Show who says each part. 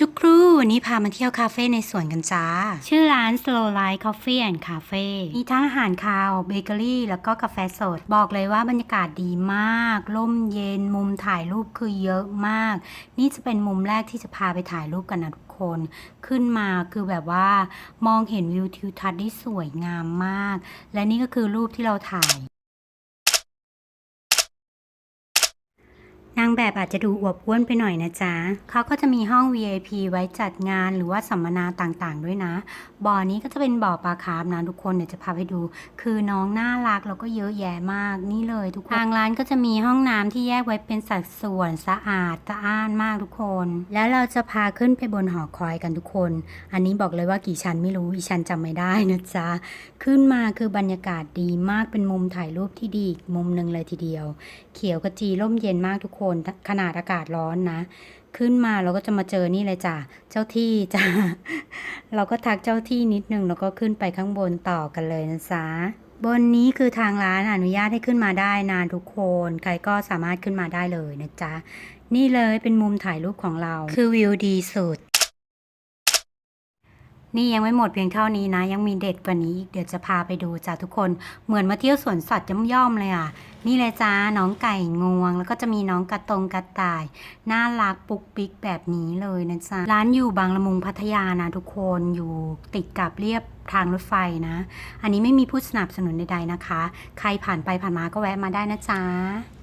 Speaker 1: จุกรูวันนี้พามาเที่ยวคาเฟ่ในสวนกันจ้า ชื่อร้าน Slow Life Coffee and Cafe มีทั้งอาหารคาวเบเกอรี่ แล้วก็กาแฟสด บอกเลยว่าบรรยากาศดีมาก ร่มเย็นมุมถ่ายรูปคือเยอะมาก นี่จะเป็นมุมแรกที่จะพาไปถ่ายรูปกันนะทุกคน ขึ้นมาคือแบบว่ามองเห็นวิวทิวทัศน์ได้สวยงามมาก และนี่ก็คือรูปที่เราถ่าย นางแบบอาจจะดูอวบอ้วนไปหน่อยนะจ๊ะเขาก็จะมีห้อง VIP ไว้จัดงานหรือว่าสัมมนาต่างๆ ด้วยนะ บ่อนี้ก็จะเป็นบ่อปลาคาร์ฟนะทุกคนเดี๋ยวจะพาไปดู คือน้องน่ารักแล้วก็เยอะแยะมากนี่เลยทุกคน ทางร้านก็จะมีห้องน้ำที่แยกไว้เป็นสัดส่วนสะอาดสะอ้านมากทุกคน แล้วเราจะพาขึ้นไปบนหอคอยกันทุกคน อันนี้บอกเลยว่ากี่ชั้นไม่รู้อีชั้นจำไม่ได้นะจ๊ะ ขึ้นมาคือบรรยากาศดีมากเป็นมุมถ่ายรูปที่ดีอีกมุมหนึ่งเลยทีเดียว เขียวขจีร่มเย็นมากทุกคนคนขนาดอากาศร้อนนะ ขึ้นมาเราก็จะมาเจอนี่เลยจ้ะเจ้าที่จ้ะเราก็ทักเจ้าที่นิดนึงแล้วก็ขึ้นไปข้างบนต่อกันเลยนะจ๊ะบนนี้คือทางร้านอนุญาตให้ขึ้นมาได้นะทุกคน ใครก็สามารถขึ้นมาได้เลยนะจ๊ะ นี่เลยเป็นมุมถ่ายรูปของเรา คือวิวดีสุด นี่ยังไม่หมดเพียงเท่านี้นะ ยังมีเด็ดกว่านี้อีกเดี๋ยวจะพาไปดูจ้ะทุกคนเหมือนมาเที่ยวสวนสัตว์ย่อมๆเลยอะ นี่เลยจ้าน้องไก่งวง แล้วก็จะมีน้องกระตงกระต่าย น่ารักปุกปิกแบบนี้เลยนะจ๊ะร้านอยู่บางละมุงพัทยานะทุกคนอยู่ติดกับเรียบทางรถไฟนะ อันนี้ไม่มีผู้สนับสนุนใดๆนะคะ ใครผ่านไปผ่านมาก็แวะมาได้นะจ๊ะ